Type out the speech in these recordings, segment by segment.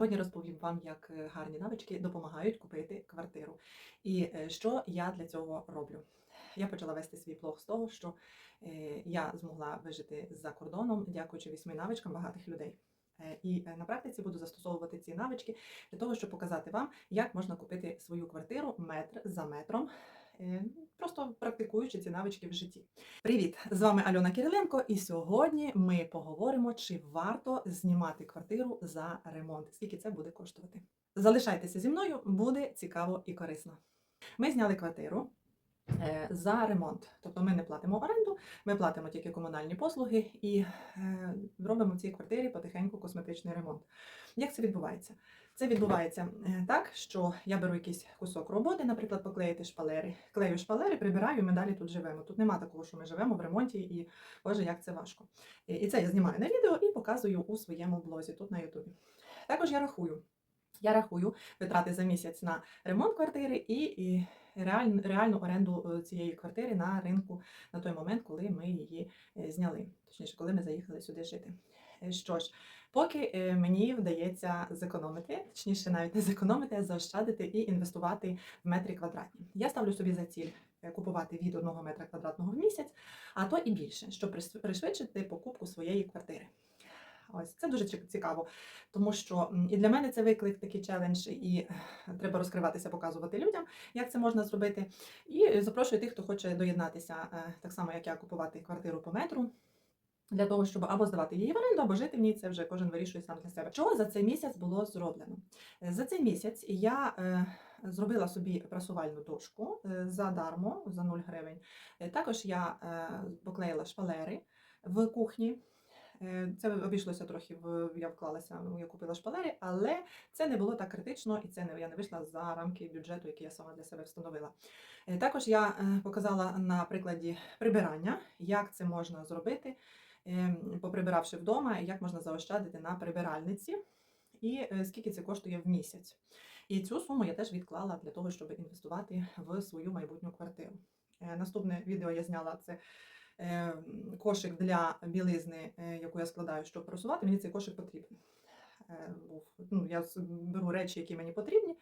Сьогодні розповім вам, як е, гарні навички допомагають купити квартиру. І е, що я для цього роблю. Я почала вести свій блог з того, що е, я змогла вижити за кордоном, дякуючи вісьми навичкам багатих людей. І на практиці буду застосовувати ці навички для того, щоб показати вам, як можна купити свою квартиру метр за метром, просто практикуючи ці навички в житті. Привіт! З вами Альона Кириленко, і сьогодні ми поговоримо, чи варто знімати квартиру за ремонт, скільки це буде коштувати. Залишайтеся зі мною, буде цікаво і корисно. Ми зняли квартиру е, за ремонт, тобто ми не платимо оренду, ми платимо тільки комунальні послуги і е, робимо в цій квартирі потихеньку косметичний ремонт. Як це відбувається? Це відбувається е, так, що я беру якийсь кусок роботи, наприклад, поклеїти шпалери, клею шпалери, прибираю, і ми далі тут живемо. Тут нема такого, що ми живемо в ремонті, і боже, як це важко. І це я знімаю на відео і показую у своєму блозі тут на Ютубі. Також я рахую. Я рахую витрати за місяць на ремонт квартири і, і реаль, реальну оренду е, цієї квартири на ринку на той момент, коли ми її е, зняли, точніше, коли ми заїхали сюди жити. Е, Що ж, поки мені вдається зекономити, точніше, навіть не зекономити, а заощадити і інвестувати в метри квадратні. Я ставлю собі за ціль купувати від 1 метра квадратного в місяць, а то і більше, щоб пришвидшити покупку своєї квартири. Ось це дуже цікаво, тому що і для мене це виклик, такий челендж, і треба розкриватися, показувати людям, як це можна зробити. І запрошую тих, хто хоче доєднатися, е, так само як я, купувати квартиру по метру. Для того, щоб або здавати її в оренду, або жити в ній, це вже кожен вирішує сам для себе. Що за цей місяць було зроблено? Е, За цей місяць я е, зробила собі прасувальну дошку задармо, за 0 гривень. Також я поклеїла шпалери в кухні. Е, Це обійшлося трохи в я вклалася, ну, я купила шпалери, але це не було так критично, і це не я не вийшла за рамки бюджету, який я сама для себе встановила. Е, Також я е, показала на прикладі прибирання, як це можна зробити, ем, поприбиравши вдома, як можна заощадити на прибиральниці, і скільки це коштує в місяць. І цю суму я теж відклала для того, щоб інвестувати в свою майбутню квартиру. Наступне відео я зняла це кошик для білизни, е, яку я складаю, щоб просувати. Мені цей кошик потрібен. Е. Ну, я беру речі, які мені потрібні.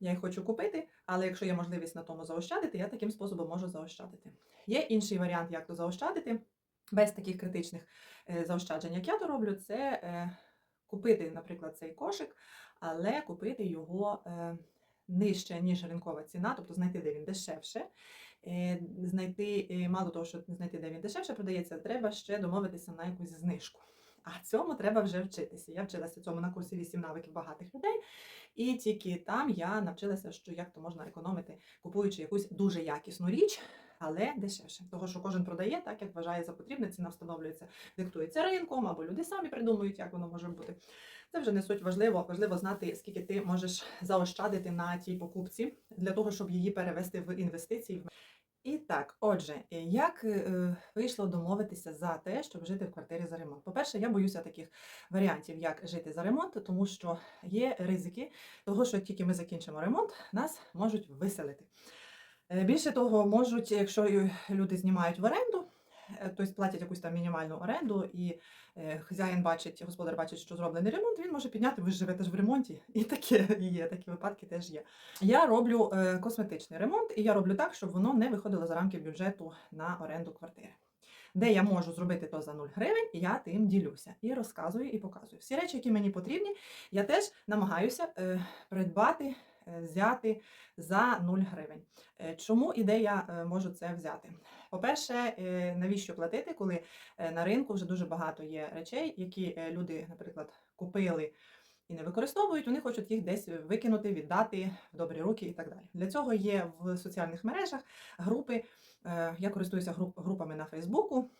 Я їх хочу купити, але якщо є можливість на тому заощадити, я таким способом можу заощадити. Є інший варіант, як то заощадити без таких критичних е, заощаджень, як я то роблю, це е, купити, наприклад, цей кошик, але купити його е, нижче, ніж ринкова ціна, тобто знайти, де він дешевше. Е, Знайти, е, мало того, що знайти, де він дешевше продається, треба ще домовитися на якусь знижку. А цьому треба вже вчитися. Я вчилася цьому на курсі 8 навиків багатих людей, і тільки там я навчилася, що як то можна економити, купуючи якусь дуже якісну річ, але дешевше. Того, що кожен продає так, як вважає за потрібне, ціна встановлюється, диктується ринком, або люди самі придумують, як воно може бути. Це вже не суть важливо. Важливо знати, скільки ти можеш заощадити на тій покупці для того, щоб її перевести в інвестиції. І так, отже, як е, вийшло домовитися за те, щоб жити в квартирі за ремонт? По-перше, я боюся таких варіантів, як жити за ремонт, тому що є ризики того, що тільки ми закінчимо ремонт, нас можуть виселити. Е, Більше того, можуть, якщо е, люди знімають в оренду, е, тобто платять якусь там мінімальну оренду, і хазяїн бачить, господар бачить, що зроблений ремонт, він може підняти, ви живете ж в ремонті, і таке є, такі випадки теж є. Я роблю косметичний ремонт, і я роблю так, щоб воно не виходило за рамки бюджету на оренду квартири. Де я можу зробити то за 0 гривень, я тим ділюся і розказую і показую. Всі речі, які мені потрібні, я теж намагаюся придбати, взяти за 0 гривень. Е, Чому і я е, можу це взяти? По-перше, е, навіщо платити, коли е, на ринку вже дуже багато є речей, які е, люди, наприклад, купили і не використовують, вони хочуть їх десь викинути, віддати в добрі руки і так далі. Для цього є в соціальних мережах групи. Е, Я користуюся групами на Фейсбуку,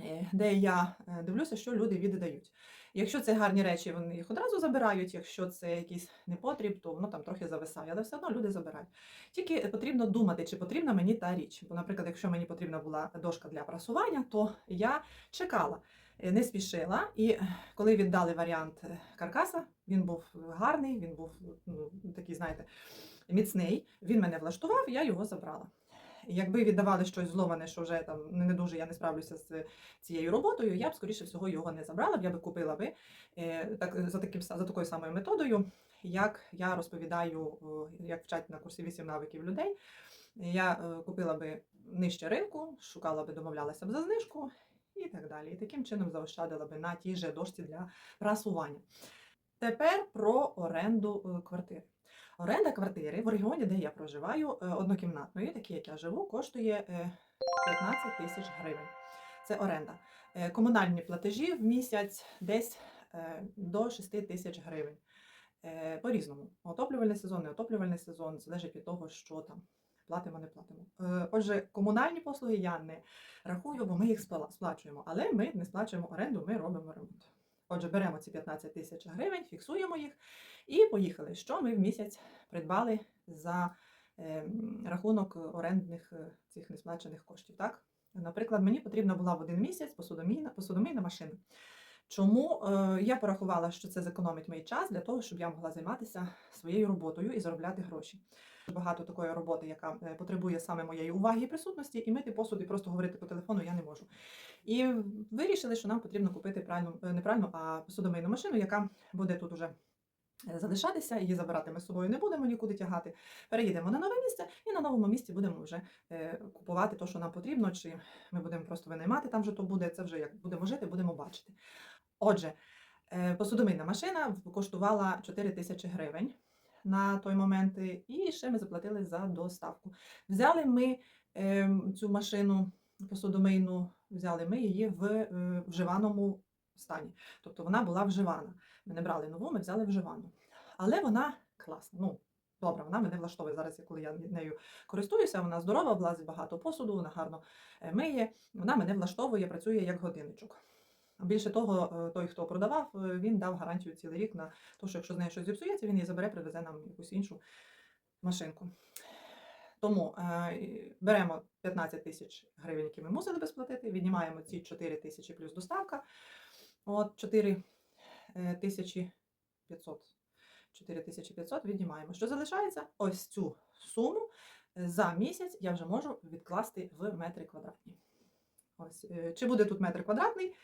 е, де я е, дивлюся, що люди віддають. Якщо це гарні речі, вони їх одразу забирають. Якщо це якийсь непотріб, то воно там трохи зависає, але все одно люди забирають. Тільки потрібно думати, чи потрібна мені та річ. Бо, наприклад, якщо мені потрібна була дошка для прасування, то я чекала, е, не спішила. І е, коли віддали варіант е, каркаса, він був гарний, він був ну, такий, знаєте, міцний. Він мене влаштував, я його забрала. Якби віддавали щось зловане, що вже там не дуже я не справлюся з цією роботою, я б скоріше всього його не забрала б, я би купила би е, так, за таким за такою самою методою, як я розповідаю, як вчать на курсі 8 навиків людей. Я е, купила би нижче ринку, шукала би, домовлялася б за знижку і так далі. І таким чином заощадила би на тій же дошці для прасування. Тепер про оренду е, квартири. Оренда квартири в регіоні, де я проживаю, е, однокімнатної, такі як я живу, коштує е, 15 тисяч гривень. Це оренда. Е, Комунальні платежі в місяць десь е, до 6 тисяч гривень. Е, По-різному. Отоплювальний сезон, неотоплювальний сезон залежить від того, що там платимо, не платимо. Е, Отже, комунальні послуги я не рахую, бо ми їх сплачуємо, але ми не сплачуємо оренду, ми робимо ремонт. Отже, беремо ці 15 тисяч гривень, фіксуємо їх і поїхали. Що ми в місяць придбали за е, рахунок орендних е, цих несплачених коштів? Так? Наприклад, мені потрібна була в один місяць посудомійна, посудомийна машина. Чому е, я порахувала, що це зекономить мій час для того, щоб я могла займатися своєю роботою і заробляти гроші. Багато такої роботи, яка е, потребує саме моєї уваги і присутності, і мити посуд і просто говорити по телефону я не можу. І вирішили, що нам потрібно купити правильну, е, не правильну, а посудомийну машину, яка буде тут уже залишатися, її забирати ми з собою не будемо нікуди тягати. Переїдемо на нове місце і на новому місці будемо вже е, купувати те, що нам потрібно, чи ми будемо просто винаймати там вже то буде. Це вже як будемо жити, будемо бачити. Отже, е, посудомийна машина коштувала 4 тисячі гривень на той момент, і ще ми заплатили за доставку. Взяли ми ем, цю машину посудомийну, взяли ми її в е, вживаному стані. Тобто вона була вживана. Ми не брали нову, ми взяли вживану. Але вона класна. Ну, добре, вона мене влаштовує зараз, коли я нею користуюся. Вона здорова, влазить багато посуду, вона гарно е, миє. Вона мене влаштовує, працює як годинничок. Більше того, е, той, хто продавав, е, він дав гарантію цілий рік на те, що якщо з нею щось зіпсується, він її забере, привезе нам якусь іншу машинку. Тому беремо 15 тисяч гривень, які ми мусили би сплатити, віднімаємо ці 4 тисячі плюс доставка. От 4 е, тисячі 500. 4500 віднімаємо. Що залишається? Ось цю суму е, за місяць я вже можу відкласти в метри квадратні. Ось, е, чи буде тут метр квадратний?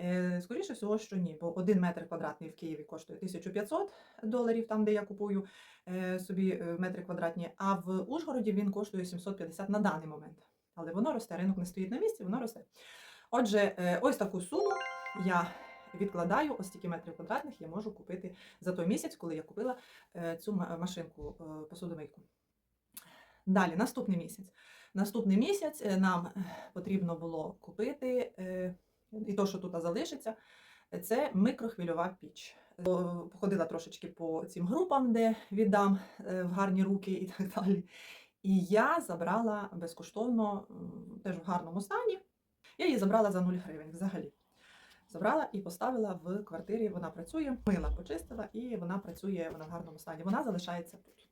Е, Скоріше всього, що ні, бо один метр квадратний в Києві коштує 1500 доларів, там, де я купую е, собі е, метри квадратні, а в Ужгороді він коштує 750 на даний момент. Але воно росте, ринок не стоїть на місці, воно росте. Отже, е, ось таку суму я відкладаю, ось стільки метрів квадратних я можу купити за той місяць, коли я купила е, цю машинку е, посудомийку. Далі, наступний місяць. Наступний місяць е, нам потрібно було купити, і то, що тут залишиться, це микрохвильова піч. Походила трошечки по цим групам, де віддам в гарні руки і так далі. І я забрала безкоштовно, теж в гарному стані. Я її забрала за 0 гривень взагалі. Забрала і поставила в квартирі. Вона працює, мила почистила, і вона працює в гарному стані. Вона залишається тут.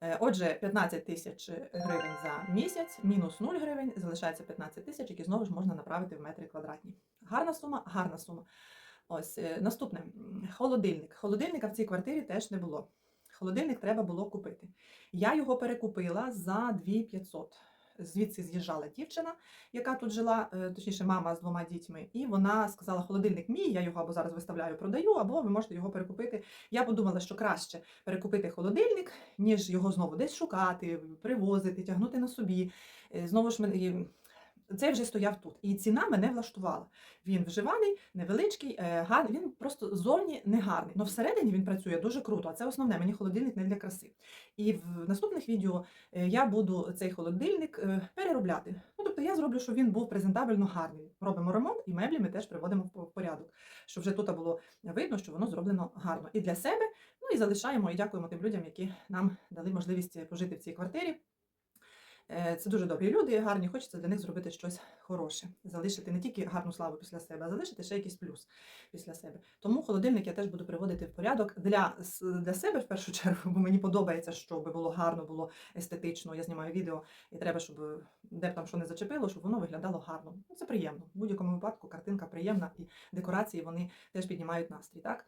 Е, Отже, 15 тисяч гривень за місяць, мінус 0 гривень, залишається 15 тисяч, які знову ж можна направити в метри квадратні. Гарна сума, гарна сума. Ось е, наступне холодильник. Холодильника в цій квартирі теж не було. Холодильник треба було купити. Я його перекупила за 2500. Звідси з'їжджала дівчина, яка тут жила, е, точніше, мама з двома дітьми, і вона сказала: холодильник мій, я його або зараз виставляю, продаю, або ви можете його перекупити. Я подумала, що краще перекупити холодильник, ніж його знову десь шукати, привозити, тягнути на собі. Е, Знову ж мен- і цей вже стояв тут. І ціна мене влаштувала. Він вживаний, невеличкий, е, гарний. Він просто ззовні не гарний. але всередині він працює дуже круто. А це основне. Мені холодильник не для краси. І в наступних відео е, я буду цей холодильник е, переробляти. Ну, тобто я зроблю, щоб він був презентабельно гарний. Робимо ремонт і меблі ми теж приводимо в порядок, щоб вже тут було видно, що воно зроблено гарно і для себе. Ну і залишаємо і дякуємо тим людям, які нам дали можливість пожити в цій квартирі. Е, Це дуже добрі люди, гарні, хочеться для них зробити щось хороше, залишити не тільки гарну славу після себе, а залишити ще якийсь плюс після себе. Тому холодильник я теж буду приводити в порядок для, для себе в першу чергу, бо мені подобається, щоб було гарно, було естетично. Я знімаю відео, і треба, щоб е, де б там що не зачепило, щоб воно виглядало гарно. Ну, це приємно. В будь-якому випадку картинка приємна і декорації вони теж піднімають настрій. Так?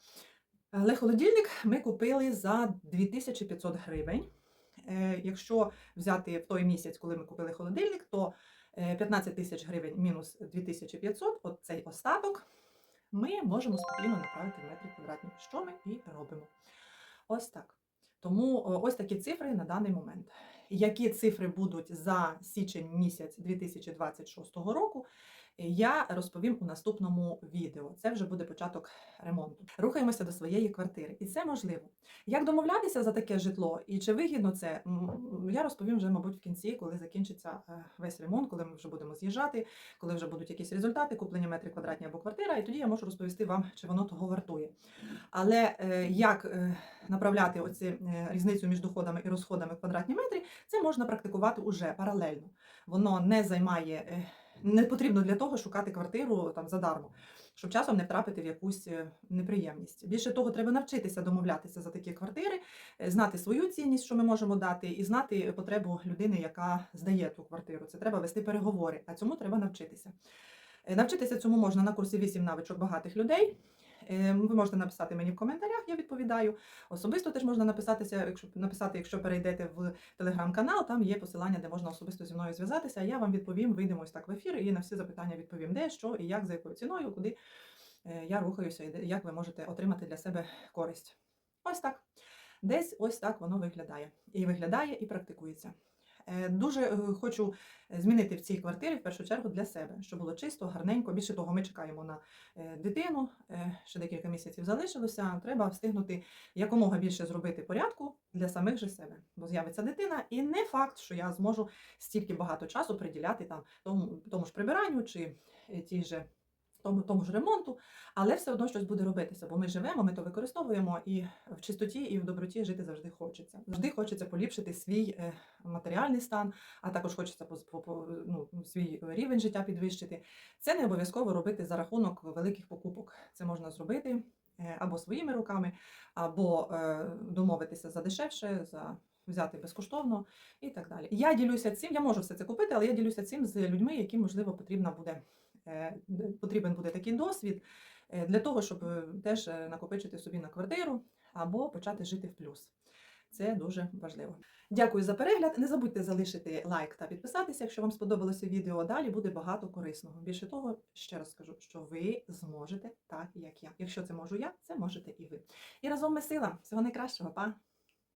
Але холодильник ми купили за 2500 гривень. Е, Якщо взяти в той місяць, коли ми купили холодильник, то е, 15 тисяч гривень мінус 2500, от цей остаток, ми можемо спокійно направити в метри квадратні, що ми і робимо. Ось так. Тому ось такі цифри на даний момент. Які цифри будуть за січень місяць 2026 року, я розповім у наступному відео. Це вже буде початок ремонту. Рухаємося до своєї квартири, і це можливо. Як домовлятися за таке житло і чи вигідно це, я розповім вже, мабуть, в кінці, коли закінчиться е, весь ремонт, коли ми вже будемо з'їжджати, коли вже будуть якісь результати, куплення метри квадратні або квартира, і тоді я можу розповісти вам, чи воно того вартує. Але е, як е, направляти оці різницю між доходами і розходами в квадратні метри, це можна практикувати уже паралельно. Воно не займає, не потрібно для того шукати квартиру там задармо, щоб часом не втрапити в якусь е, неприємність. Більше того, треба навчитися домовлятися за такі квартири, е, знати свою цінність, що ми можемо дати, і знати потребу людини, яка здає ту квартиру. Це треба вести переговори, а цьому треба навчитися. Е, Навчитися цьому можна на курсі 8 навичок багатих людей. Е, Ви можете написати мені в коментарях, я відповідаю. Особисто теж можна написатися, якщо написати, якщо перейдете в телеграм-канал, там є посилання, де можна особисто зі мною зв'язатися. Я вам відповім, вийдемо ось так в ефір і на всі запитання відповім, де, що і як, за якою ціною, куди е, я рухаюся, і як ви можете отримати для себе користь. Ось так. Десь ось так воно виглядає. І виглядає, і практикується. Е, Дуже е, хочу змінити в цій квартирі в першу чергу для себе, щоб було чисто, гарненько. Більше того, ми чекаємо на е, дитину. е, Ще декілька місяців залишилося. Треба встигнути якомога більше зробити порядку для самих же себе, бо з'явиться дитина, і не факт, що я зможу стільки багато часу приділяти там тому, тому ж прибиранню чи е, тій же. Тому, тому ж ремонту, але все одно щось буде робитися, бо ми живемо, ми то використовуємо і в чистоті, і в доброті жити завжди хочеться. Завжди хочеться поліпшити свій е, матеріальний стан, а також хочеться по, ну, свій рівень життя підвищити. Це не обов'язково робити за рахунок великих покупок. Це можна зробити е, або своїми руками, або е, домовитися за дешевше, за взяти безкоштовно і так далі. Я ділюся цим, я можу все це купити, але я ділюся цим з людьми, яким можливо потрібна буде. Е, Потрібен буде такий досвід е, для того, щоб е, теж накопичити собі на квартиру або почати жити в плюс. Це дуже важливо. Дякую за перегляд. Не забудьте залишити лайк та підписатися, якщо вам сподобалося відео. Далі буде багато корисного. Більше того, ще раз скажу, що ви зможете так, як я. Якщо це можу я, це можете і ви. І разом ми сила. Всього найкращого, па!